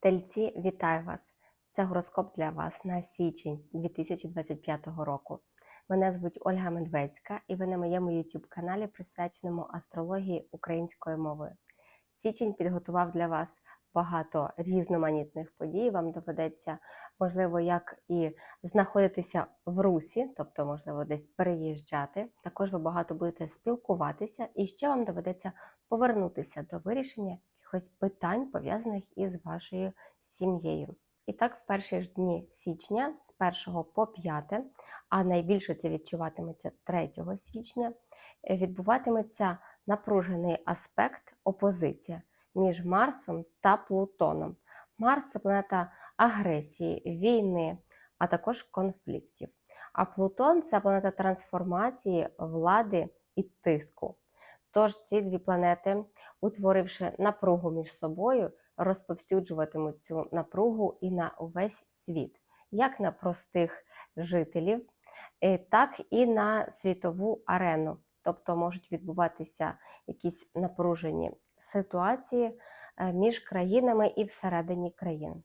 Тельці, вітаю вас! Це гороскоп для вас на січень 2025 року. Мене звуть Ольга Медведська, і ви на моєму youtube каналі присвяченому астрології українською мовою. Січень підготував для вас багато різноманітних подій. Вам доведеться, можливо, як і знаходитися в русі, тобто, можливо, десь переїжджати. Також ви багато будете спілкуватися, і ще вам доведеться повернутися до вирішення якихось питань, пов'язаних із вашою сім'єю. І так, в перші ж дні січня, з 1 по 5, а найбільше це відчуватиметься 3 січня, е, відбуватиметься напружений аспект опозиція між Марсом та Плутоном. Марс це планета агресії, війни, а також конфліктів. А Плутон це планета трансформації, влади і тиску. Тож ці дві планети, утворивши напругу між собою, розповсюджуватимуть цю напругу і на увесь світ, як на простих жителів, е, так і на світову арену. Тобто можуть відбуватися якісь напружені ситуації е, між країнами і всередині країн.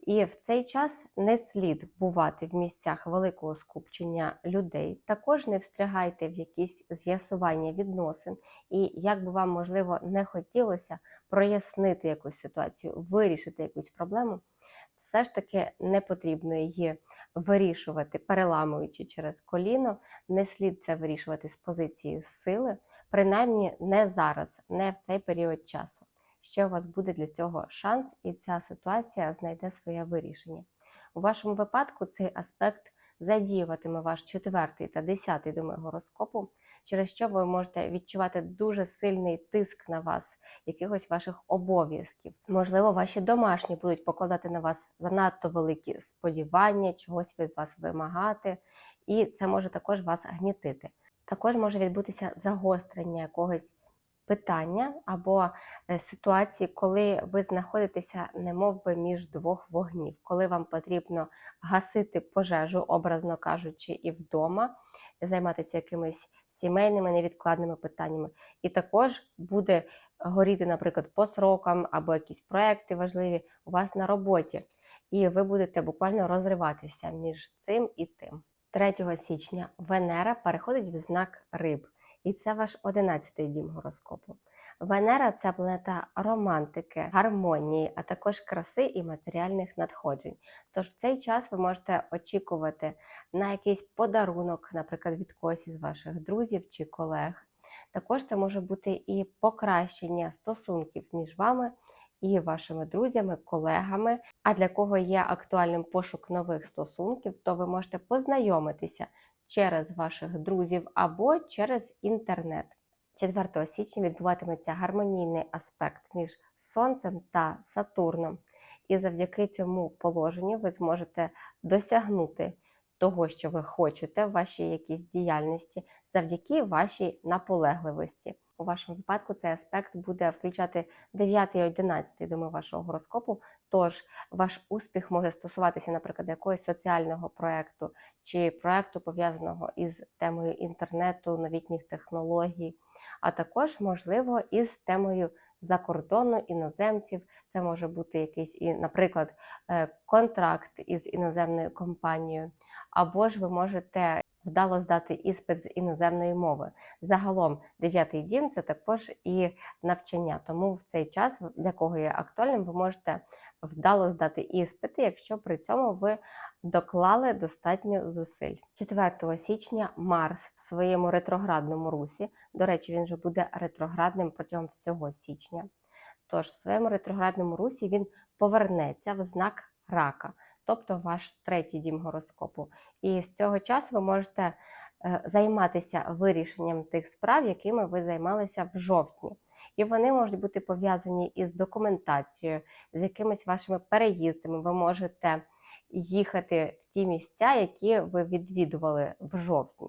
І в цей час не слід бувати в місцях великого скупчення людей. Також не встрягайте в якісь з'ясування відносин, і як би вам можливо не хотілося прояснити якусь ситуацію, вирішити якусь проблему, все ж таки не потрібно її вирішувати, переламуючи через коліно. Не слід це вирішувати з позиції сили, принаймні не зараз, не в цей період часу ще у вас буде для цього шанс, і ця ситуація знайде своє вирішення. У вашому випадку цей аспект задіюватиме ваш четвертий та десятий доми гороскопу, через що ви можете відчувати дуже сильний тиск на вас, якихось ваших обов'язків. Можливо, ваші домашні будуть покладати на вас занадто великі сподівання, чогось від вас вимагати, і це може також вас гнітити. Також може відбутися загострення якогось питання або е, ситуації, коли ви знаходитеся немов би між двох вогнів, коли вам потрібно гасити пожежу, образно кажучи, і вдома, займатися якимись сімейними невідкладними питаннями. І також буде горіти, наприклад, по срокам або якісь проекти важливі у вас на роботі. І ви будете буквально розриватися між цим і тим. 3 січня Венера переходить в знак риб. І це ваш одинадцятий дім гороскопу. Венера це планета романтики, гармонії, а також краси і матеріальних надходжень. Тож в цей час ви можете очікувати на якийсь подарунок, наприклад, від когось із ваших друзів чи колег. Також це може бути і покращення стосунків між вами і вашими друзями, колегами. А для кого є актуальним пошук нових стосунків, то ви можете познайомитися через ваших друзів або через інтернет. 4 січня відбуватиметься гармонійний аспект між Сонцем та Сатурном, і завдяки цьому положенню ви зможете досягнути того, що ви хочете в вашій якійсь діяльності, завдяки вашій наполегливості. У вашому випадку цей аспект буде включати 9 і 11 доми вашого гороскопу. Тож ваш успіх може стосуватися, наприклад, якогось соціального проєкту чи проєкту, пов'язаного із темою інтернету, новітніх технологій, а також, можливо, із темою закордону іноземців. Це може бути якийсь, наприклад, е, контракт із іноземною компанією, або ж ви можете вдало здати іспит з іноземної мови. Загалом, дев'ятий дім це також і навчання. Тому в цей час, для кого є актуальним, ви можете вдало здати іспити, якщо при цьому ви доклали достатньо зусиль. 4 січня Марс в своєму ретроградному русі, до речі, він вже буде ретроградним протягом всього січня. Тож в своєму ретроградному русі він повернеться в знак рака тобто ваш третій дім гороскопу. І з цього часу ви можете е, займатися вирішенням тих справ, якими ви займалися в жовтні. І вони можуть бути пов'язані із документацією, з якимись вашими переїздами. Ви можете їхати в ті місця, які ви відвідували в жовтні.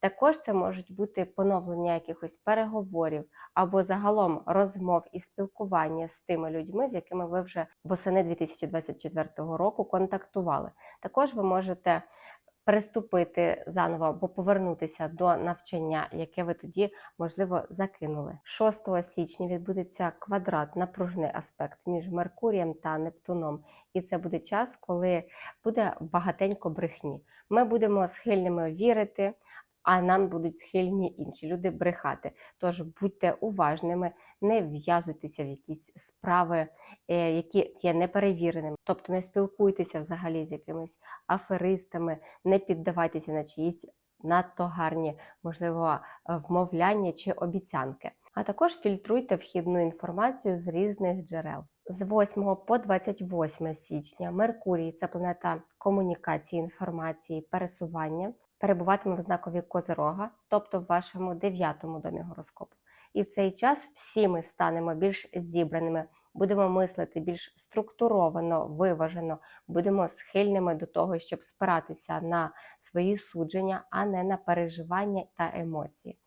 Також це можуть бути поновлення якихось переговорів або загалом розмов і спілкування з тими людьми, з якими ви вже восени 2024 року контактували. Також ви можете приступити заново або повернутися до навчання, яке ви тоді, можливо, закинули. 6 січня відбудеться квадрат, напружений аспект між Меркурієм та Нептуном. І це буде час, коли буде багатенько брехні. Ми будемо схильними вірити, а нам будуть схильні інші люди брехати. Тож будьте уважними, не в'язуйтеся в якісь справи, е, які є неперевіреними. Тобто не спілкуйтеся взагалі з якимись аферистами, не піддавайтеся на чиїсь надто гарні, можливо, вмовляння чи обіцянки. А також фільтруйте вхідну інформацію з різних джерел. З 8 по 28 січня Меркурій це планета комунікації, інформації, пересування, перебуватиме в знакові Козирога, тобто в вашому дев'ятому домі гороскопу. І в цей час всі ми станемо більш зібраними, будемо мислити більш структуровано, виважено, будемо схильними до того, щоб спиратися на свої судження, а не на переживання та емоції.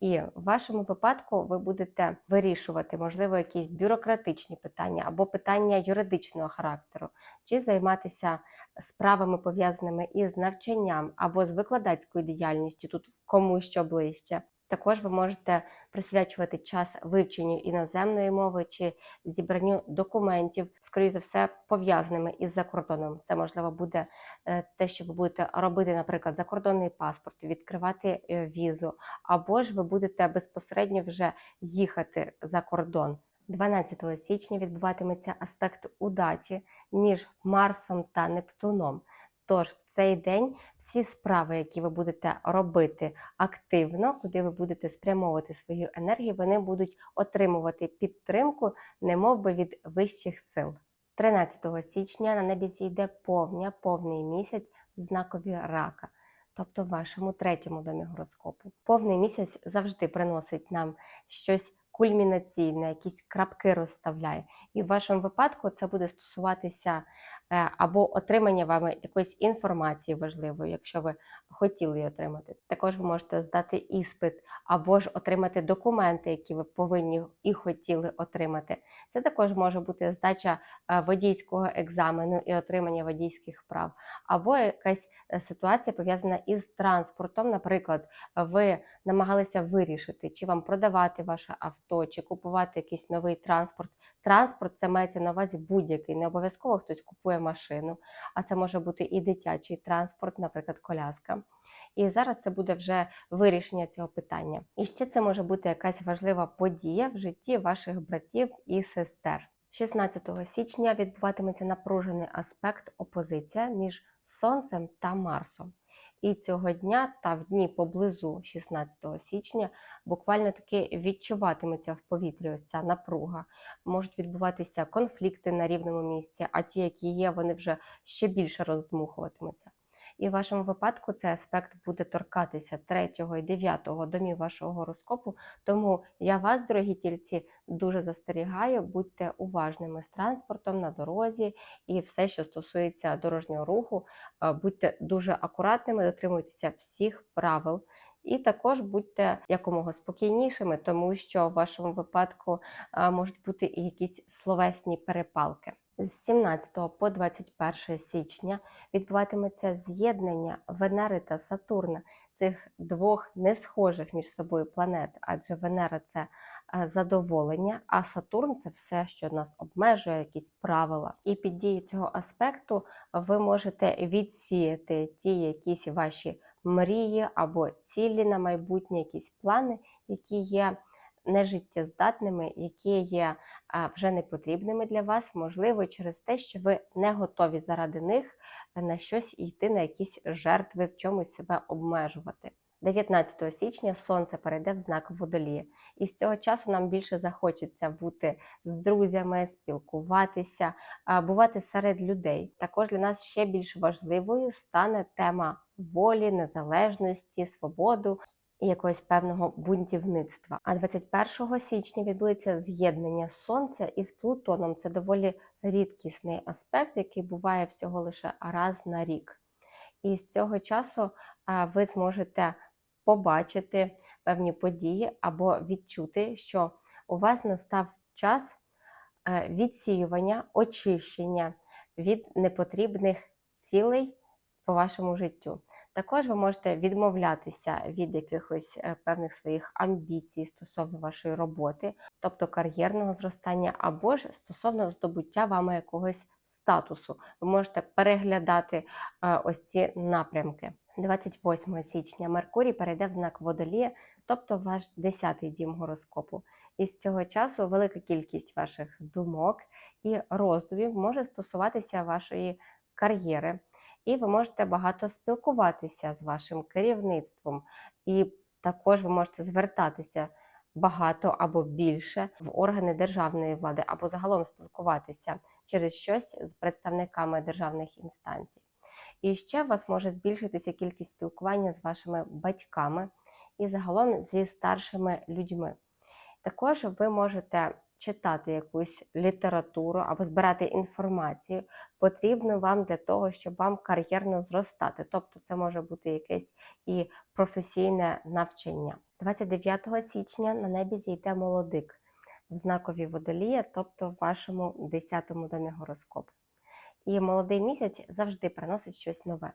І в вашому випадку ви будете вирішувати, можливо, якісь бюрократичні питання або питання юридичного характеру, чи займатися справами пов'язаними із навчанням або з викладацькою діяльністю, тут кому що ближче. Також ви можете присвячувати час вивченню іноземної мови чи зібранню документів, скоріше за все, пов'язаними із закордоном. Це можливо буде е, те, що ви будете робити, наприклад, закордонний паспорт, відкривати е, візу, або ж ви будете безпосередньо вже їхати за кордон. 12 січня відбуватиметься аспект удачі між Марсом та Нептуном. Тож в цей день всі справи, які ви будете робити активно, куди ви будете спрямовувати свою енергію, вони будуть отримувати підтримку, немов би від вищих сил. 13 січня на небі зійде повня, повний місяць в знакові рака, тобто в вашому третьому домі гороскопу. Повний місяць завжди приносить нам щось кульмінаційне, якісь крапки розставляє. І в вашому випадку це буде стосуватися або отримання вами якоїсь інформації важливої, якщо ви хотіли її отримати. Також ви можете здати іспит, або ж отримати документи, які ви повинні і хотіли отримати. Це також може бути здача е, водійського екзамену і отримання водійських прав, або якась е, ситуація пов'язана із транспортом. Наприклад, ви намагалися вирішити, чи вам продавати ваше авто, чи купувати якийсь новий транспорт. Транспорт це мається на увазі будь-який. Не обов'язково хтось купує машину, а це може бути і дитячий транспорт, наприклад, коляска. І зараз це буде вже вирішення цього питання. І ще це може бути якась важлива подія в житті ваших братів і сестер. 16 січня відбуватиметься напружений аспект опозиція між Сонцем та Марсом. І цього дня та в дні поблизу 16 січня буквально таки відчуватиметься в повітрі ось ця напруга. Можуть відбуватися конфлікти на рівному місці, а ті, які є, вони вже ще більше роздмухуватимуться. І в вашому випадку цей аспект буде торкатися 3 і 9 домів вашого гороскопу. Тому я вас, дорогі тільці, дуже застерігаю, будьте уважними з транспортом на дорозі і все, що стосується дорожнього руху, е, будьте дуже акуратними, дотримуйтеся всіх правил. І також будьте якомога спокійнішими, тому що в вашому випадку е, можуть бути і якісь словесні перепалки. З 17 по 21 січня відбуватиметься з'єднання Венери та Сатурна, цих двох не схожих між собою планет, адже Венера це е, задоволення, а Сатурн це все, що нас обмежує, якісь правила. І під дією цього аспекту ви можете відсіяти ті якісь ваші мрії або цілі на майбутнє, якісь плани, які є нежиттєздатними, які є вже непотрібними для вас, можливо, через те, що ви не готові заради них на щось йти, на якісь жертви, в чомусь себе обмежувати. 19 січня сонце перейде в знак водолія, і з цього часу нам більше захочеться бути з друзями, спілкуватися, бувати серед людей. Також для нас ще більш важливою стане тема волі, незалежності, свободу і якогось певного бунтівництва. А 21 січня відбудеться з'єднання сонця із Плутоном. Це доволі рідкісний аспект, який буває всього лише раз на рік. І з цього часу ви зможете побачити певні події або відчути, що у вас настав час відсіювання, очищення від непотрібних цілей по вашому життю. Також ви можете відмовлятися від якихось е, певних своїх амбіцій стосовно вашої роботи, тобто кар'єрного зростання, або ж стосовно здобуття вами якогось статусу. Ви можете переглядати е, ось ці напрямки. 28 січня Меркурій перейде в знак Водолія, тобто ваш 10-й дім гороскопу. І з цього часу велика кількість ваших думок і роздумів може стосуватися вашої кар'єри, і ви можете багато спілкуватися з вашим керівництвом, і також ви можете звертатися багато або більше в органи державної влади, або загалом спілкуватися через щось з представниками державних інстанцій. І ще у вас може збільшитися кількість спілкування з вашими батьками і загалом зі старшими людьми. Також ви можете читати якусь літературу або збирати інформацію, потрібну вам для того, щоб вам кар'єрно зростати. Тобто це може бути якесь і професійне навчання. 29 січня на небі зійде молодик в знакові водолія, тобто в вашому 10-му домі гороскопу. І молодий місяць завжди приносить щось нове.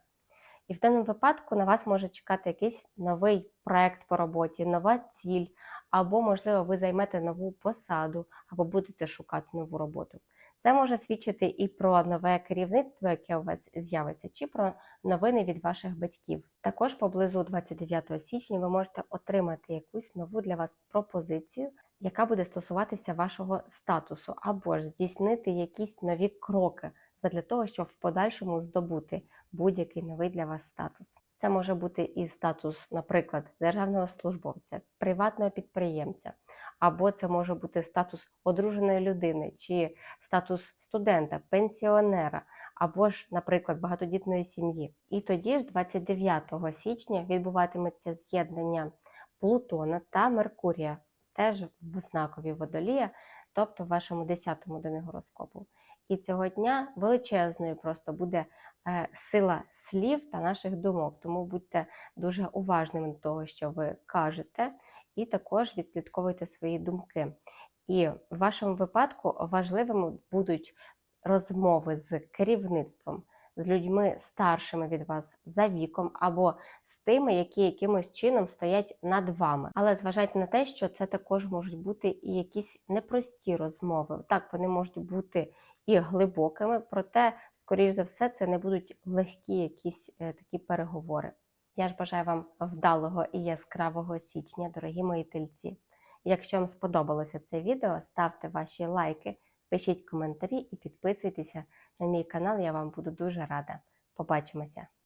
І в даному випадку на вас може чекати якийсь новий проект по роботі, нова ціль, або, можливо, ви займете нову посаду, або будете шукати нову роботу. Це може свідчити і про нове керівництво, яке у вас з'явиться, чи про новини від ваших батьків. Також поблизу 29 січня ви можете отримати якусь нову для вас пропозицію, яка буде стосуватися вашого статусу, або ж здійснити якісь нові кроки задля того, щоб в подальшому здобути будь-який новий для вас статус. Це може бути і статус, наприклад, державного службовця, приватного підприємця, або це може бути статус одруженої людини, чи статус студента, пенсіонера, або ж, наприклад, багатодітної сім'ї. І тоді ж, 29 січня, відбуватиметься з'єднання Плутона та Меркурія, теж в знакові водолія, тобто в вашому 10-му домі гороскопу. І цього дня величезною просто буде е, сила слів та наших думок. Тому будьте дуже уважними до того, що ви кажете, і також відслідковуйте свої думки. І в вашому випадку важливими будуть розмови з керівництвом, з людьми старшими від вас за віком, або з тими, які якимось чином стоять над вами. Але зважайте на те, що це також можуть бути і якісь непрості розмови. Так, вони можуть бути і глибокими, проте, скоріш за все, це не будуть легкі якісь е, такі переговори. Я ж бажаю вам вдалого і яскравого січня, дорогі мої тельці. Якщо вам сподобалося це відео, ставте ваші лайки, пишіть коментарі і підписуйтеся на мій канал, я вам буду дуже рада. Побачимося!